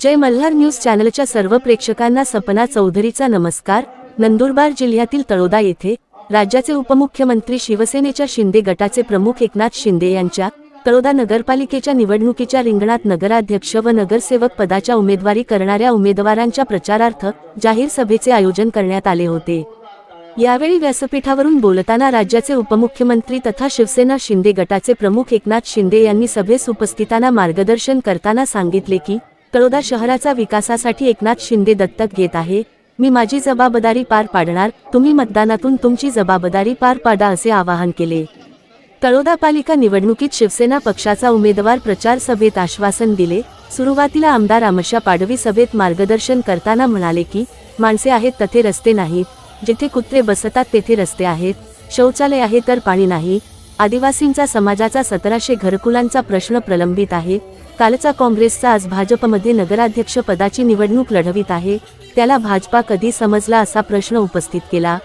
जय Malhar news चॅनलच्या सर्व प्रेक्षकांना सपना चौधरीचा नमस्कार. नंदुरबार जिल्ह्यातील तळोदा येथे राज्याचे उपमुख्यमंत्री शिवसेनेच्या शिंदे गटाचे प्रमुख एकनाथ शिंदे यांच्या तळोदा नगरपालिकेच्या निवडणुकीच्या रिंगणात नगराध्यक्ष व नगरसेवक पदाच्या उमेदवारी करणाऱ्या उमेदवारांच्या प्रचारार्थ जाहीर सभेचे आयोजन करण्यात आले होते. यावेळी व्यासपीठावरून बोलताना राज्याचे उपमुख्यमंत्री तथा शिवसेना शिंदे गटाचे प्रमुख एकनाथ शिंदे यांनी सभेस उपस्थितांना मार्गदर्शन करताना सांगितले की तळोदा शहराचा विकासासाठी एकनाथ शिंदे दत्तक घेत आहे. मी माझी जबाबदारी पार पाडणार तुम्ही मतदानातून तुमची जबाबदारी पार पाडा असे आवाहन केले. तळोदा पालिका निवडणुकीत शिवसेना पक्षाचा उमेदवार प्रचार सभेत आश्वासन दिले. सुरुवातीला आमदार आमशा पाडवी सभेत मार्गदर्शन करताना म्हणाले की माणसे आहेत तथे रस्ते नाहीत. जिथे कुत्रे बसतात तेथे रस्ते आहेत. शौचालय आहे तर पाणी नाही. आदिवासींचा समाजाचा सतराशे घरकुलांचा प्रश्न प्रलंबित आहे. कालचा काँग्रेसचा आज भाजपमध्ये नगराध्यक्ष पदाची निवडणूक लढवित आहे. त्याला भाजपा कधी समजला असा प्रश्न उपस्थित केला.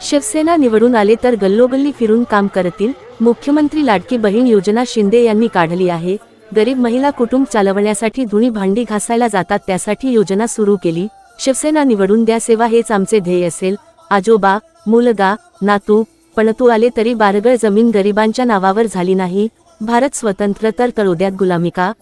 शिवसेना निवडून आले तर गल्लोगल्ली फिरून काम करतील मुख्यमंत्री लाडकी बहीण योजना शिंदे यांनी काढली आहे. गरीब महिला कुटुंब चालवण्यासाठी धुणी भांडी घासायला जातात त्यासाठी योजना सुरू केली. शिवसेना निवडून द्या सेवा हेच आमचे ध्येय असेल. आजोबा मुलगा नातू पण तू आले तरी बारगळ जमीन गरिबांच्या नावावर झाली नाही. भारत स्वतंत्र तर तळोद्यात गुलामी का?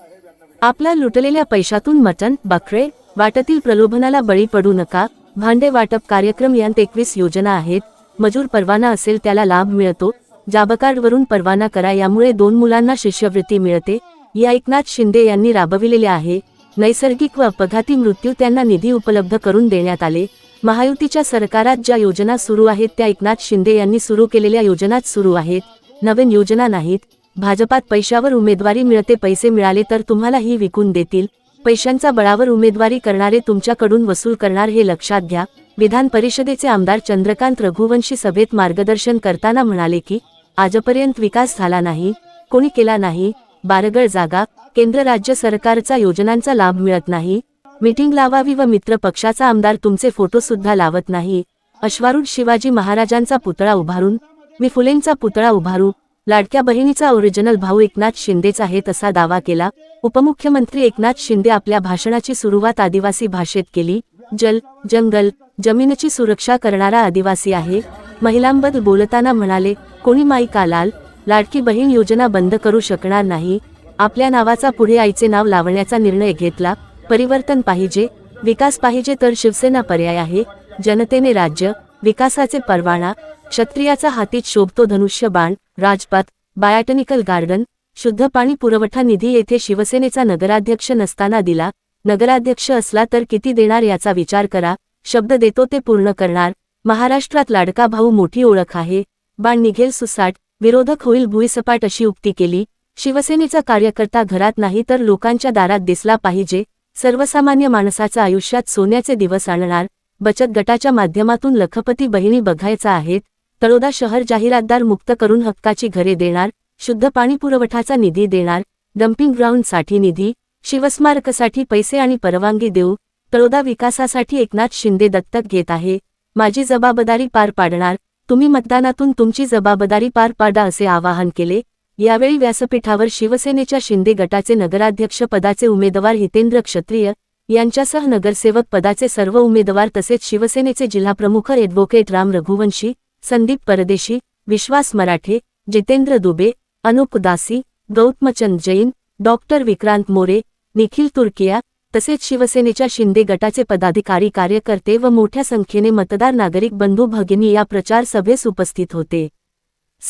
आपल्या लुटलेल्या पैशातून मटण बकरे वाटतील प्रलोभनाला बळी पडू नका. भांडे वाटप कार्यक्रम यांत एकवीस योजना आहेत. मजूर परवाना असेल त्याला लाभ मिळतो. जाबकार्डवरून परवाना करा यामुळे दोन मुलांना शिष्यवृत्ती मिळते. या एकनाथ शिंदे यांनी राबविलेले आहे. नैसर्गिक व अपघाती मृत्यू त्यांना निधी उपलब्ध करून देण्यात आले. महायुतीच्या सरकारात ज्या योजना सुरू आहेत त्या एकनाथ शिंदे यांनी सुरू केलेल्या योजनाच सुरू आहेत. नवीन योजना नाहीत. भाजपात पैशावर उमेदवारी मिळते पैसे मिळाले तर तुम्हाला ही विकून देतील. पैशांचा बळावर उमेदवारी करणारे तुमच्याकडून वसूल करणार हे लक्षात घ्या. विधान परिषदेचे आमदार चंद्रकांत रघुवंशी सभेत मार्गदर्शन करताना म्हणाले की आजपर्यंत विकास झाला नाही कोणी केला नाही बारगळ जागा केंद्र राज्य सरकारचा योजनांचा लाभ मिळत नाही मीटिंग लावावी व मित्र पक्षाचा आमदार तुमचे फोटो सुद्धा लावत नाही. अश्वारूढ शिवाजी महाराजांचा पुतळा उभारून मी फुलेंचा पुतळा उभारू लाडक्या बहिणीचा ओरिजिनल भाऊ एकनाथ शिंदेच आहे तसा दावा केला. उपमुख्यमंत्री एकनाथ शिंदे आपल्या भाषणाची सुरुवात आदिवासी भाषेत केली. जल जंगल जमिनीची सुरक्षा करणारा आदिवासी आहे. महिलांबद्दल बोलताना म्हणाले कोणी माई कालाल लाडकी बहीण योजना बंद करू शकणार नाही. आपल्या नावाचा पुढे आईचे नाव लावण्याचा निर्णय घेतला. परिवर्तन पाहिजे विकास पाहिजे तर शिवसेना पर्याय आहे जनतेने राज्य विकासाचे परवाना क्षत्रियाचा हातीत शोभतो धनुष्य बाण राजपात बायाटनिकल गार्डन शुद्ध पाणी पुरवठा निधी येथे शिवसेनेचा नगराध्यक्ष नसताना दिला नगराध्यक्ष असला तर किती देणार याचा विचार करा शब्द देतो ते पूर्ण करणार महाराष्ट्रात लाडका भाऊ मोठी ओळख आहे बाण निघेल सुसाट विरोधक होईल भुईसपाट अशी उक्ती केली शिवसेनेचा कार्यकर्ता घरात नाही तर लोकांच्या दारात दिसला पाहिजे सर्वसामान्य माणसाचं आयुष्यात सोन्याचे दिवस आणणार बचत गटाच्या माध्यमातून लखपती बहिणी बघायचा आहेत तळोदा शहर जाहिरातदार मुक्त करून हक्काची घरे देणार शुद्ध पाणी पुरवठाचा निधी देणार डम्पिंग ग्राउंडसाठी निधी शिवस्मारकसाठी पैसे आणि परवानगी देऊ तळोदा विकासासाठी एकनाथ शिंदे दत्तक घेत आहे माझी जबाबदारी पार पाडणार तुम्ही मतदानातून तुमची जबाबदारी पार पाडा असे आवाहन केले यावेळी व्यासपीठावर शिवसेनेच्या शिंदे गटाचे नगराध्यक्ष पदाचे उमेदवार हितेंद्र क्षत्रिय यांच्यासह नगरसेवक पदाचे सर्व उमेदवार तसेच शिवसेनेचे जिल्हाप्रमुख ॲडव्होकेट राम रघुवंशी संदीप परदेशी विश्वास मराठे जितेंद्र दुबे अनुप दासी गौतमचंद जैन डॉक्टर विक्रांत मोरे निखिल तुर्किया तसेच शिवसेनेच्या शिंदे गटाचे पदाधिकारी कार्यकर्ते व मोठ्या संख्येने मतदार नागरिक बंधू भगिनी या प्रचार सभेस उपस्थित होते.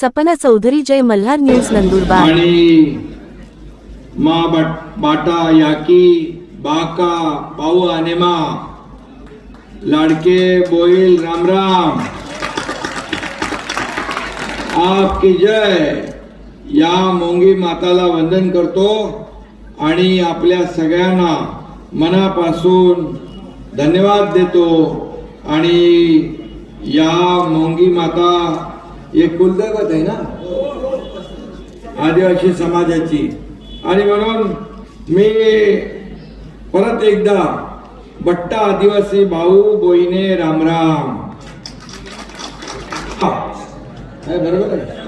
सपना चौधरी जय मल्हार न्यूज नंदुरबार. आणि मा बाट- बाटा याकी बाका पाऊ आनेमा लाडके बोईल राम राम. आपकी जय. या मोंगी माताला वंदन करतो आणि आपल्या सगळ्यांना मनापासून धन्यवाद देतो. आणि या मोंगी माता एक कुलदैवत आहे ना? आदिवासी समाजाची. आणि म्हणून मी परत एकदा बट्टा आदिवासी भाऊ बोईने रामराम बरोबर आहे.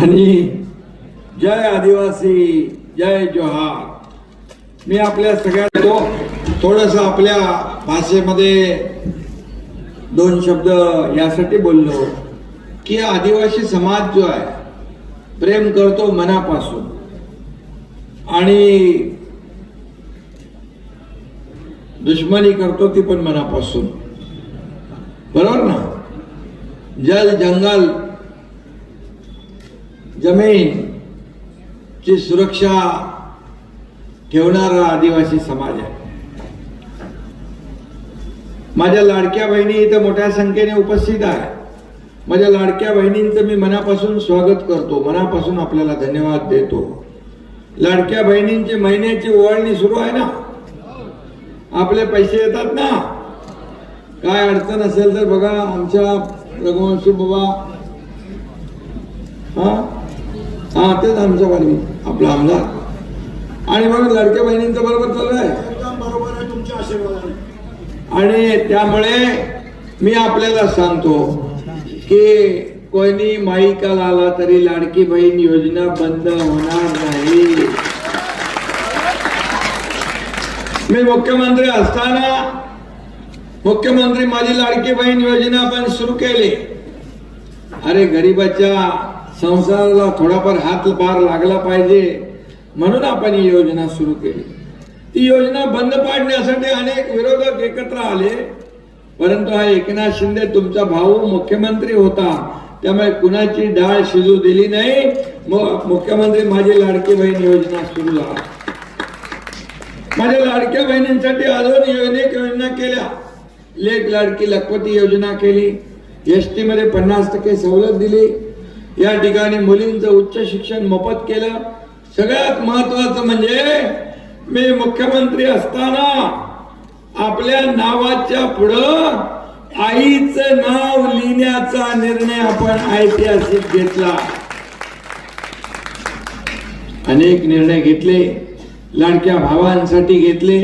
आणि जय आदिवासी जय जोहार. मी आपल्या सगळ्या थोडस आपल्या भाषेमध्ये दोन शब्द यासाठी बोललो की आदिवासी समाज जो आहे प्रेम करतो मनापासून. आणि दुश्मनी करतो ती पण मनापासून. बरोबर ना? जल जंगल जमीन ची सुरक्षा ठेवणारा आदिवासी समाज आहे. माझ्या लाडक्या बहिणी इथं मोठ्या संख्येने उपस्थित आहे. माझ्या लाडक्या बहिणींचं मी मनापासून स्वागत करतो. मनापासून आपल्याला धन्यवाद देतो. लाडक्या बहिणींची महिन्याची ओवाळणी सुरू आहे ना? आपले पैसे येतात ना? काय अडचण असेल तर बघा आमच्या रघुवंशी बाबा. हा? हा तेच आमच्या बाजू आपला आमदार. आणि मग लाडक्या बहिणींचं बरोबर चालू आहे. आणि त्यामुळे मी आपल्याला सांगतो की कोणी माईकाल आला तरी लाडकी बहीण योजना बंद होणार नाही. मी मुख्यमंत्री असताना मुख्यमंत्री माझी लाडकी बहीण योजना पण सुरू केली. अरे गरीबाच्या संसाराला थोडाफार हातभार लागला पाहिजे म्हणून आपण ही योजना सुरू केली. ती योजना बंद पाडण्यासाठी अनेक विरोधक एकत्र आले. परंतु हा एकनाथ शिंदे तुमचा भाऊ मुख्यमंत्री होता. त्यामुळे कुणाची डाळ शिजू दिली नाही. मुख्यमंत्री माझी लाडकी बहीण योजना सुरू झाला. माझ्या लाडक्या बहिणींसाठी अजून अनेक योजना केल्या. लेख लाडकी लखपती योजना केली. एस टी मध्ये पन्नास टक्के सवलत दिली. या ठिकाणी मुलींचं उच्च शिक्षण मोफत केलं. सगळ्यात महत्वाचं म्हणजे मी मुख्यमंत्री असताना आपल्या नावाच्या पुढं आईचं नाव लिहिण्याचा निर्णय आपण ऐतिहासिक घेतला. अनेक निर्णय घेतले लाडक्या भावांसाठी घेतले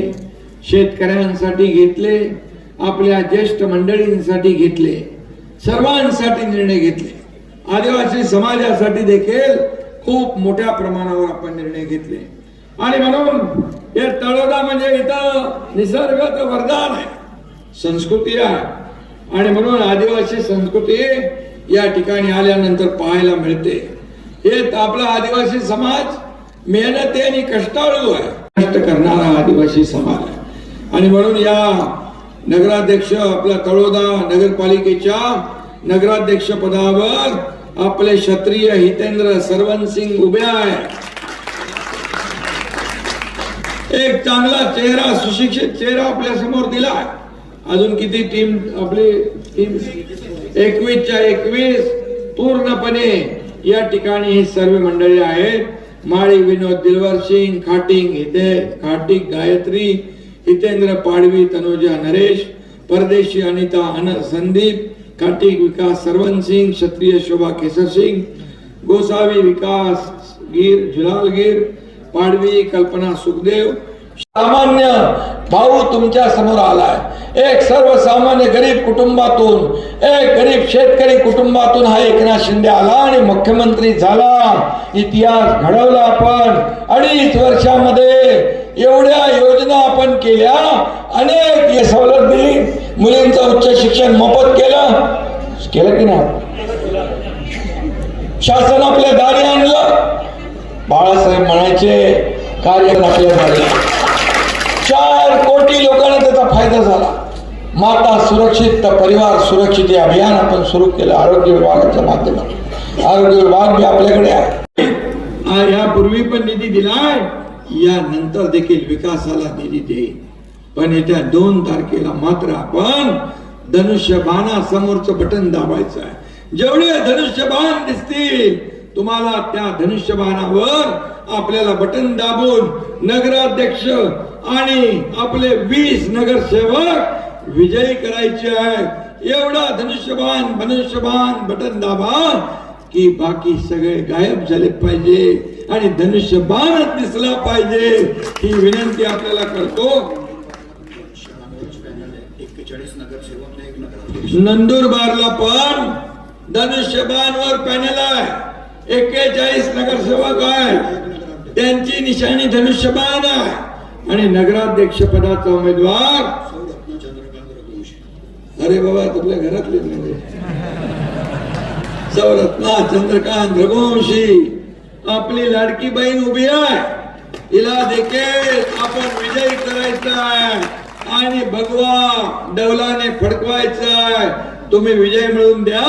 शेतकऱ्यांसाठी घेतले आपल्या ज्येष्ठ मंडळींसाठी घेतले सर्वांसाठी निर्णय घेतले. आदिवासी समाजासाठी देखील खूप मोठ्या प्रमाणावर आपण निर्णय घेतले. आणि म्हणून हे तळोदा म्हणजे इथं निसर्गाचं वरदान आहे. संस्कृती आहे. आणि म्हणून आदिवासी संस्कृती या ठिकाणी आल्यानंतर पाहायला मिळते. हे आपला आदिवासी समाज मेहनती आणि कष्टाळू आहे. कष्ट करणारा आदिवासी समाज आहे. आणि म्हणून या नगराध्यक्ष आपला तळोदा नगरपालिकेच्या नगराध्यक्ष पदावर आपले क्षत्रिय हितेंद्र सरवन सिंग उभे आहे एक चांगला चेहरा सुशिक्षित चेहरा आपल्यासमोर दिला अजून किती टीम आपली टीम एकवीसच्या एकवीस पूर्णपणे या ठिकाणी ही सर्व मंडळी आहेत. माळी विनोद दिलवर सिंग खाटिंग हिते खाटिक गायत्री हितेंद्र पाडवी तनुजा नरेश परदेशी अनिता अन संदीप खाटिक विकास सरवन सिंग क्षत्रिय शोभा केसर सिंग गोसावी विकास गिर जुलाल गिर पाडवी कल्पना सुखदेव सामान्य भाऊ तुमच्यासमोर आलाय. एक सर्वसामान्य गरीब कुटुंबातून एक गरीब शेतकरी कुटुंबातून हा एकनाथ शिंदे आला आणि मुख्यमंत्री झाला. इतिहास घडवला आपण. अडीच वर्षामध्ये एवढ्या योजना आपण केल्या. अनेक हे सवलत दिली मुलींचं उच्च शिक्षण मोफत केलं. केलं की नाही? शासन आपल्या दारी आणलं. बाळासाहेब म्हणायचे कार्य आपल्या झाले. चार कोटी लोकांना त्याचा फायदा झाला. माता सुरक्षित तर परिवार सुरक्षित हे अभियान आपण सुरू केलं आरोग्य विभागाच्या माध्यमातून. आरोग्य विभाग बी आपल्याकडे आहे. यापूर्वी पण निधी दिलाय. यानंतर देखील विकासाला निधी देईल. पण येत्या दोन तारखेला मात्र आपण धनुष्यबाणा समोरचं बटन दाबायचं आहे. जेवढे धनुष्यबाण दिसतील तुम्हाला त्या धनुष्यबाणावर आपल्याला बटन दाबून नगराध्यक्ष आणि आपले वीस नगरसेवक विजयी करायचे आहे एवढा धनुष्यबाण धनुष्यबाण बटन दाबा की बाकी सगळे गायब झाले पाहिजे आणि धनुष्यबाणच दिसला पाहिजे. ही विनंती आपल्याला करतो. नंदुरबारला पण धनुष्यबाण वर पॅनल आहे. एक्केचाळीस नगरसेवक आहेत. त्यांची निशाणी धनुष्यबाण आहे. आणि नगराध्यक्ष पदाचा उमेदवार अरे बाबा तुमच्या घरातले म्हणजे. सौरत्ना चंद्रकांत रघुवंशी. आपली लाडकी बहीण उभी आहे. हिला देखील आपण विजयी करायचा आहे. आणि भगवा डौलाने फडकवायचा आहे. तुम्ही विजय मिळवून द्या.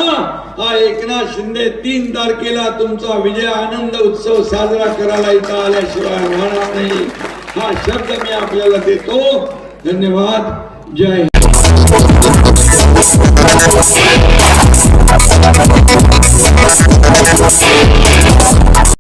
हा एकनाथ शिंदे तीन तारखेला तुमचा विजय आनंद उत्सव साजरा करायला इथं आल्याशिवाय राहणार नाही. हा शब्द मी आपल्याला देतो. धन्यवाद. जय हिंद.